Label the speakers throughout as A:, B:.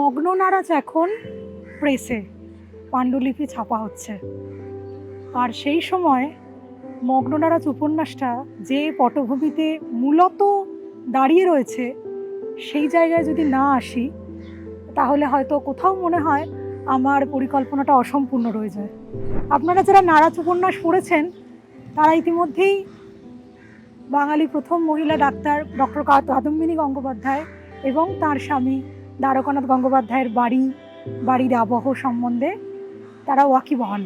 A: মগ্ন নারাজ এখন প্রেসে। পাণ্ডুলিপি ছাপা হচ্ছে। আর সেই সময় মগ্ন নারাজ উপন্যাসটা যে পটভূমিতে মূলত দাঁড়িয়ে রয়েছে, সেই জায়গায় যদি না আসি, তাহলে হয়তো কোথাও মনে হয় আমার পরিকল্পনাটা অসম্পূর্ণ রয়ে যায়। আপনারা যারা নারাজ উপন্যাস পড়েছেন, তারা ইতিমধ্যেই বাঙালি প্রথম মহিলা ডাক্তার ডক্টর কাদম্বিনী গঙ্গোপাধ্যায় এবং তার স্বামী দ্বারকানাথ গঙ্গোপাধ্যায়ের বাড়ি, বাড়ির আবহ সম্বন্ধে তারা ওয়াকিবহাল।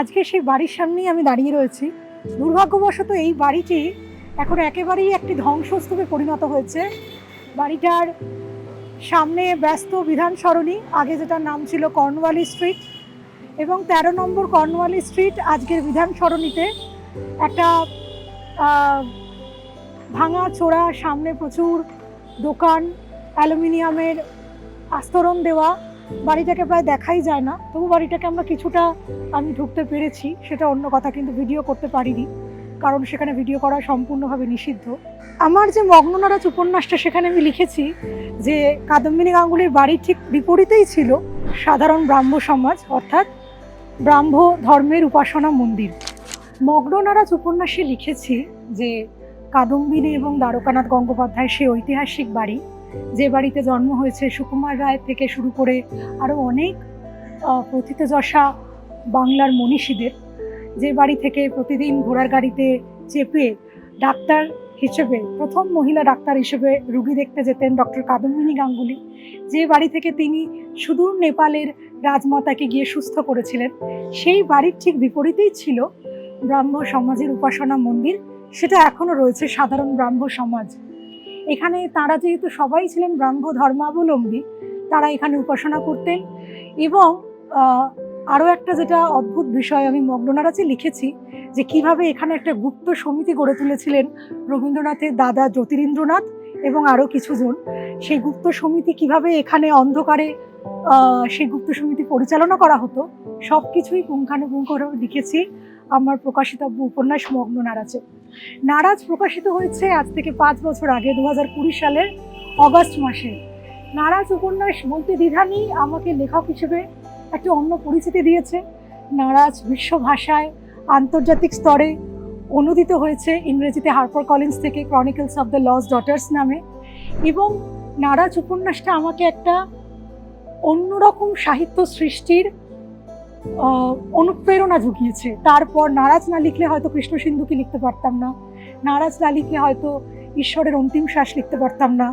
A: আজকে সেই বাড়ির সামনেই আমি দাঁড়িয়ে রয়েছি। দুর্ভাগ্যবশত এই বাড়িটি এখন একেবারেই একটি ধ্বংসস্তূপে পরিণত হয়েছে। বাড়িটার সামনে ব্যস্ত বিধান সরণি, আগে যেটার নাম ছিল কর্নওয়ালি স্ট্রিট এবং তেরো নম্বর কর্নওয়ালি স্ট্রিট আজকের বিধান সরণিতে একটা ভাঙা, চোরা, সামনে প্রচুর দোকান অ্যালুমিনিয়ামের আস্তরণ দেওয়া বাড়িটাকে প্রায় দেখাই যায় না। তবু বাড়িটাকে আমরা কিছুটা আমি ঢুকতে পেরেছি, সেটা অন্য কথা, কিন্তু ভিডিও করতে পারিনি, কারণ সেখানে ভিডিও করা সম্পূর্ণভাবে নিষিদ্ধ। আমার যে মগ্ননারাজ উপন্যাসটা, সেখানে আমি লিখেছি যে কাদম্বিনী গাঙ্গুলির বাড়ির ঠিক বিপরীতেই ছিল সাধারণ ব্রাহ্ম সমাজ, অর্থাৎ ব্রাহ্ম ধর্মের উপাসনা মন্দির। মগ্ননারাজ উপন্যাসে লিখেছি যে কাদম্বিনী এবং দ্বারকানাথ গঙ্গোপাধ্যায়ের সেই ঐতিহাসিক বাড়ি যে বাড়িতে জন্ম হয়েছে সুকুমার রায় থেকে শুরু করে আরও অনেক প্রথিতযশা বাংলার মনীষীদের, যে বাড়ি থেকে প্রতিদিন ঘোড়ার গাড়িতে চেপে ডাক্তার হিসেবে, প্রথম মহিলা ডাক্তার হিসেবে রুগী দেখতে যেতেন ডক্টর কাদম্বিনী গাঙ্গুলি, যে বাড়ি থেকে তিনি সুদূর নেপালের রাজমাতাকে গিয়ে সুস্থ করেছিলেন। সেই বাড়ির ঠিক বিপরীতেই ছিল ব্রাহ্ম সমাজের উপাসনা মন্দির, সেটা এখনও রয়েছে সাধারণ ব্রাহ্ম সমাজ এখানে তারা যেহেতু সবাই ছিলেন ব্রাহ্ম ধর্মাবলম্বী, তারা এখানে উপাসনা করতেন এবং আরও একটা যেটা অদ্ভুত বিষয় আমি মগ্ননারাজে লিখেছি যে কীভাবে এখানে একটা গুপ্ত সমিতি গড়ে তুলেছিলেন রবীন্দ্রনাথের দাদা জ্যোতিরিন্দ্রনাথ এবং আরও কিছুজন। সেই গুপ্ত সমিতি কীভাবে এখানে অন্ধকারে সেই গুপ্ত সমিতি পরিচালনা করা হতো সব কিছুই পুঙ্খানুপুঙ্খভাবে লিখেছি আমার প্রকাশিতব্য উপন্যাস মগ্ন নারাজে প্রকাশিত হয়েছে আজ থেকে পাঁচ বছর আগে দু হাজার কুড়ি সালের অগস্ট মাসে। নারাজ উপন্যাস বলতে দ্বিধানি আমাকে লেখক হিসেবে একটা অন্য পরিচিতি দিয়েছে। নারাজ বিশ্ব ভাষায় আন্তর্জাতিক স্তরে অনুদিত হয়েছে ইংরেজিতে হার্পার কলিন্স থেকে chronicles of the lost daughters নামে। এবং নারাজ উপন্যাসটা আমাকে একটা অন্যরকম সাহিত্য সৃষ্টির অনুপ্রেরণা জুগিয়েছে। তারপর নারাজ না লিখলে হয়তো কৃষ্ণ সিন্ধুকে লিখতে পারতাম না। নারাজ না লিখলে হয়তো ঈশ্বরের অন্তিম শ্বাস লিখতে পারতাম না।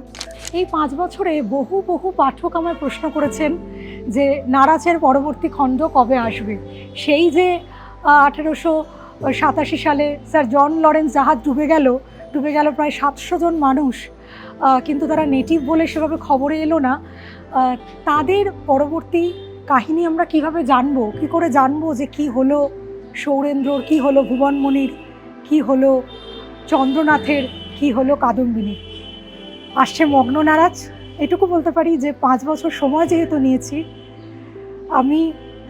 A: এই পাঁচ বছরে বহু বহু পাঠক আমায় প্রশ্ন করেছেন যে নারাজের পরবর্তী খণ্ড কবে আসবে? সেই যে আঠেরোশো সাতাশি সালে স্যার জন লরেন্স জাহাজ ডুবে গেল ডুবে গেল প্রায় সাতশো জন মানুষ কিন্তু তারা নেটিভ বলে সেভাবে খবরে এলো না। তাদের পরবর্তী কাহিনী আমরা কীভাবে জানব? কি করে জানব যে কি হলো সৌরেন্দ্রর, কি হলো ভুবনমণির, কি হলো চন্দ্রনাথের, কি হলো কাদম্বিনীর? আসছে মগ্ন নারাজ এটুকু বলতে পারি যে পাঁচ বছর সময় যেহেতু নিয়েছি, আমি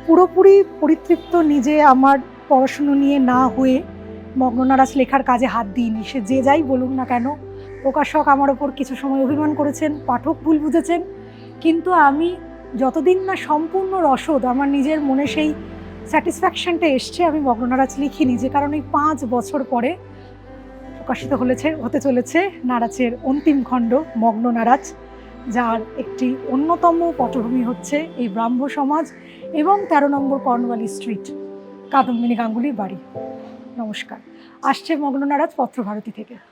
A: পুরোপুরি পরিতৃপ্ত নিজে আমার পড়াশুনো নিয়ে না হয়ে মগ্ন নারাজ লেখার কাজে হাত দিইনি। সে যে যাই বলুক না কেন, প্রকাশক আমার ওপর কিছু সময় অভিমান করেছেন, পাঠক ভুল বুঝেছেন, কিন্তু আমি যতদিন না সম্পূর্ণ রসদ, আমার নিজের মনে সেই স্যাটিসফ্যাকশনটা এসছে, আমি মগ্ননারাজ লিখিনি যে কারণে এই পাঁচ বছর পরে প্রকাশিত হলেছে, হতে চলেছে নারাজের অন্তিম খণ্ড মগ্ন নারাজ যার একটি অন্যতম পটভূমি হচ্ছে এই ব্রাহ্ম সমাজ এবং তেরো নম্বর কর্নওয়ালি স্ট্রিট কাদম্বিনী গাঙ্গুলির বাড়ি। নমস্কার। আসছে মগ্ন নারাজ পত্রভারতী থেকে।